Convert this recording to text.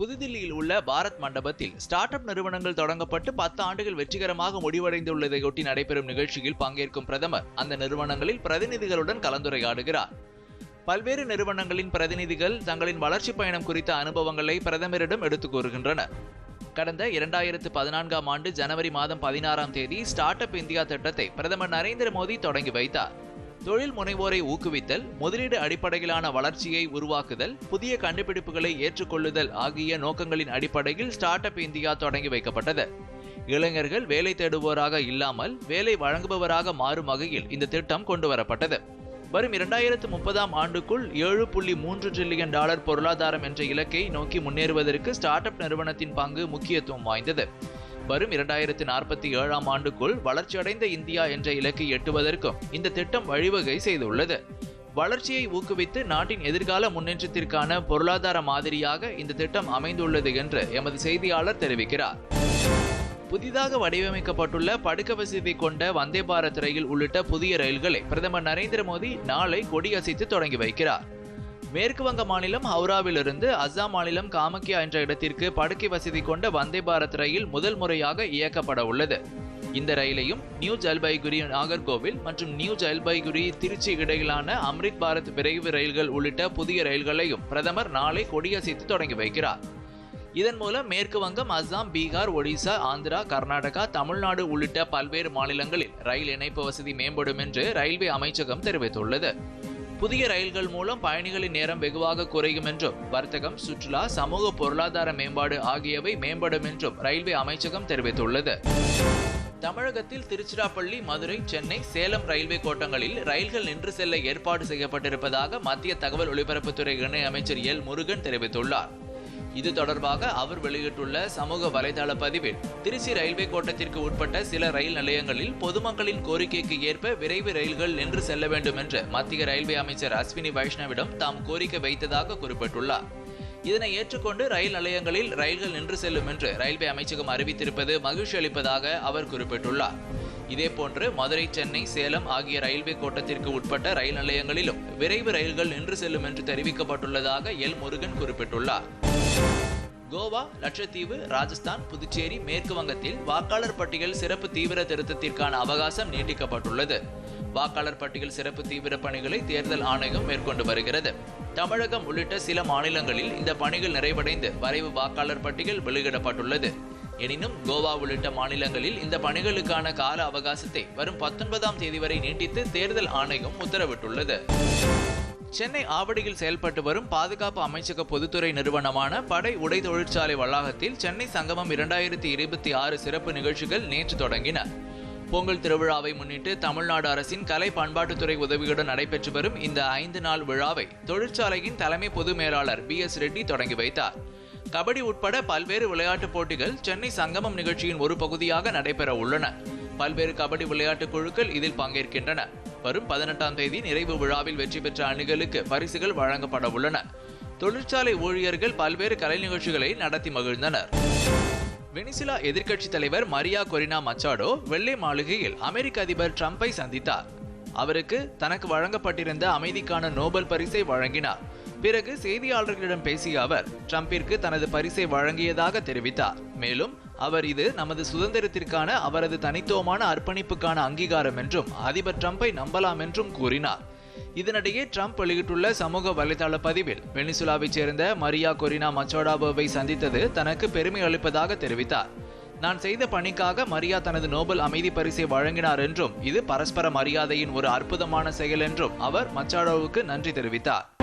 புதுதில்லியில் உள்ள பாரத் மண்டபத்தில் ஸ்டார்ட் அப் நிறுவனங்கள் தொடங்கப்பட்டு பத்து ஆண்டுகள் வெற்றிகரமாக முடிவடைந்துள்ளதையொட்டி நடைபெறும் நிகழ்ச்சியில் பங்கேற்கும் பிரதமர். அந்த நிறுவனங்களில் பிரதிநிதிகளுடன் கலந்துரையாடுகிறார். பல்வேறு நிறுவனங்களின் பிரதிநிதிகள் தங்களின் வளர்ச்சி பயணம் குறித்த அனுபவங்களை பிரதமரிடம் எடுத்துக் கூறுகின்றனர். கடந்த இரண்டாயிரத்து பதினான்காம் ஆண்டு ஜனவரி மாதம் பதினாறாம் தேதி ஸ்டார்ட் அப் இந்தியா திட்டத்தை பிரதமர் நரேந்திர மோடி தொடங்கி வைத்தார். தொழில் முனைவோரை ஊக்குவித்தல் முதலீடு அடிப்படையிலான வளர்ச்சியை உருவாக்குதல் புதிய கண்டுபிடிப்புகளை ஏற்றுக்கொள்ளுதல் ஆகிய நோக்கங்களின் அடிப்படையில் ஸ்டார்ட் அப் இந்தியா தொடங்கி வைக்கப்பட்டது. இளைஞர்கள் வேலை தேடுவோராக இல்லாமல் வேலை வழங்குபவராக மாறும் வகையில் இந்த திட்டம் கொண்டு வரப்பட்டது. வரும் இரண்டாயிரத்து முப்பதாம் ஆண்டுக்குள் ஏழு புள்ளி மூன்று டிரில்லியன் டாலர் பொருளாதாரம் என்ற இலக்கை நோக்கி முன்னேறுவதற்கு ஸ்டார்ட் அப் நிறுவனத்தின் பங்கு முக்கியத்துவம் வாய்ந்தது. வரும் இரண்டாயிரத்தி நாற்பத்தி ஏழாம் ஆண்டுக்குள் வளர்ச்சியடைந்த இந்தியா என்ற இலக்கை எட்டுவதற்கும் இந்த திட்டம் வழிவகை செய்துள்ளது. வளர்ச்சியை ஊக்குவித்து நாட்டின் எதிர்கால முன்னேற்றத்திற்கான பொருளாதார மாதிரியாக இந்த திட்டம் அமைந்துள்ளது என்று எமது செய்தியாளர் தெரிவிக்கிறார். புதிதாக வடிவமைக்கப்பட்டுள்ள படுக்க வசதி கொண்ட வந்தே பாரத் ரயில் உள்ளிட்ட புதிய ரயில்களை பிரதமர் நரேந்திர மோடி நாளை கொடியசைத்து தொடங்கி வைக்கிறார். மேற்கு வங்க மாநிலம் ஹவுராவிலிருந்து அஸ்ஸாம் மாநிலம் காமக்கியா என்ற இடத்திற்கு படுக்கை வசதி கொண்ட வந்தே பாரத் ரயில் முதல் முறையாக இயக்கப்பட உள்ளது. இந்த ரயிலையும் நியூ ஜல்பைகுரி நாகர்கோவில் மற்றும் நியூ ஜல்பைகுரி திருச்சி இடையிலான அம்ரித் பாரத் விரைவு ரயில்கள் உள்ளிட்ட புதிய ரயில்களையும் பிரதமர் நாளை கொடியசைத்து தொடங்கி வைக்கிறார். இதன் மூலம் மேற்கு வங்கம் அஸ்ஸாம் பீகார் ஒடிசா ஆந்திரா கர்நாடகா தமிழ்நாடு உள்ளிட்ட பல்வேறு மாநிலங்களில் ரயில் இணைப்பு வசதி மேம்படும் என்று ரயில்வே அமைச்சகம் தெரிவித்துள்ளது. புதிய ரயில்கள் மூலம் பயணிகளின் நேரம் வெகுவாக குறையும் என்றும் வர்த்தகம் சுற்றுலா சமூக பொருளாதார மேம்பாடு ஆகியவை மேம்படும் என்றும் ரயில்வே அமைச்சகம் தெரிவித்துள்ளது. தமிழகத்தில் திருச்சிராப்பள்ளி மதுரை சென்னை சேலம் ரயில்வே கோட்டங்களில் ரயில்கள் நின்று செல்ல ஏற்பாடு செய்யப்பட்டிருப்பதாக மத்திய தகவல் ஒலிபரப்புத்துறை இணை அமைச்சர் எல் முருகன் தெரிவித்துள்ளார். இது தொடர்பாக அவர் வெளியிட்டுள்ள சமூக வலைதள பதிவில் திருச்சி ரயில்வே கோட்டத்திற்கு உட்பட்ட சில ரயில் நிலையங்களில் பொதுமக்களின் கோரிக்கைக்கு ஏற்ப விரைவு ரயில்கள் நின்று செல்ல வேண்டும் என்று மத்திய ரயில்வே அமைச்சர் அஸ்வினி வைஷ்ணவிடம் தாம் கோரிக்கை வைத்ததாக குறிப்பிட்டுள்ளார். இதனை ஏற்றுக்கொண்டு ரயில் நிலையங்களில் ரயில்கள் நின்று செல்லும் என்று ரயில்வே அமைச்சகம் அறிவித்திருப்பது மகிழ்ச்சி அளிப்பதாக அவர் குறிப்பிட்டுள்ளார். இதேபோன்று மதுரை சென்னை சேலம் ஆகிய ரயில்வே கோட்டத்திற்கு உட்பட்ட ரயில் நிலையங்களிலும் விரைவு ரயில்கள் நின்று செல்லும் என்று தெரிவிக்கப்பட்டுள்ளதாக எல் முருகன் குறிப்பிட்டுள்ளார். கோவா லட்சத்தீவு ராஜஸ்தான் புதுச்சேரி மேற்கு வங்கத்தில் வாக்காளர் பட்டியல் சிறப்பு தீவிர திருத்தத்திற்கான அவகாசம் நீட்டிக்கப்பட்டுள்ளது. வாக்காளர் பட்டியல் சிறப்பு தீவிர பணிகளை தேர்தல் ஆணையம் மேற்கொண்டு வருகிறது. தமிழகம் உள்ளிட்ட சில மாநிலங்களில் இந்த பணிகள் நிறைவடைந்து வரைவு வாக்காளர் பட்டியல் வெளியிடப்பட்டுள்ளது. எனினும் கோவா உள்ளிட்ட மாநிலங்களில் இந்த பணிகளுக்கான கால அவகாசத்தை வரும் பத்தொன்பதாம் தேதி வரை நீட்டித்து தேர்தல் ஆணையம் உத்தரவிட்டுள்ளது. சென்னை ஆவடியில் செயல்பட்டு வரும் பாதுகாப்பு அமைச்சக பொதுத்துறை நிறுவனமான படை உடை தொழிற்சாலை வளாகத்தில் சென்னை சங்கமம் இரண்டாயிரத்தி இருபத்தி ஆறு சிறப்பு நிகழ்ச்சிகள் நேற்று தொடங்கின. பொங்கல் திருவிழாவை முன்னிட்டு தமிழ்நாடு அரசின் கலை பண்பாட்டுத்துறை உதவியுடன் நடைபெற்று வரும் இந்த ஐந்து நாள் விழாவை தொழிற்சாலையின் தலைமை பொது மேலாளர் பி எஸ் ரெட்டி தொடங்கி வைத்தார். கபடி உட்பட பல்வேறு விளையாட்டுப் போட்டிகள் சென்னை சங்கமம் நிகழ்ச்சியின் ஒரு பகுதியாக நடைபெற உள்ளன. பல்வேறு கபடி விளையாட்டுக் குழுக்கள் இதில் பங்கேற்கின்றன. வரும் பதினெட்டாம் தேதி நிறைவு விழாவில் வெற்றி பெற்ற அணிகளுக்கு பரிசுகள் வழங்கப்பட உள்ளன. தொழிற்சாலை ஊழியர்கள் பல்வேறு கலை நிகழ்ச்சிகளை நடத்தி மகிழ்ந்தனர். வெனிசுலா எதிர்க்கட்சித் தலைவர் மரியா கொரினா மச்சாடோ வெள்ளை மாளிகையில் அமெரிக்க அதிபர் டிரம்பை சந்தித்தார். அவருக்கு தனக்கு வழங்கப்பட்டிருந்த அமைதிக்கான நோபல் பரிசை வழங்கினார். பிறகு செய்தியாளர்களிடம் பேசிய அவர் ட்ரம்பிற்கு தனது பரிசை வழங்கியதாக தெரிவித்தார். மேலும் அவர் இது நமது சுதந்திரத்திற்கான அவரது தனித்துவமான அர்ப்பணிப்புக்கான அங்கீகாரம் என்றும் அதிபர் டிரம்பை நம்பலாம் என்றும் கூறினார். இதனிடையே ட்ரம்ப் வெளியிட்டுள்ள சமூக வலைதள பதிவில் வெனிசுலாவைச் சேர்ந்த மரியா கொரினா மச்சோடாபோவை சந்தித்தது தனக்கு பெருமை அளிப்பதாக தெரிவித்தார். நான் செய்த பணிக்காக மரியா தனது நோபல் அமைதி பரிசை வழங்கினார் என்றும் இது பரஸ்பர மரியாதையின் ஒரு அற்புதமான செயல் என்றும் அவர் மச்சாடோவுக்கு நன்றி தெரிவித்தார்.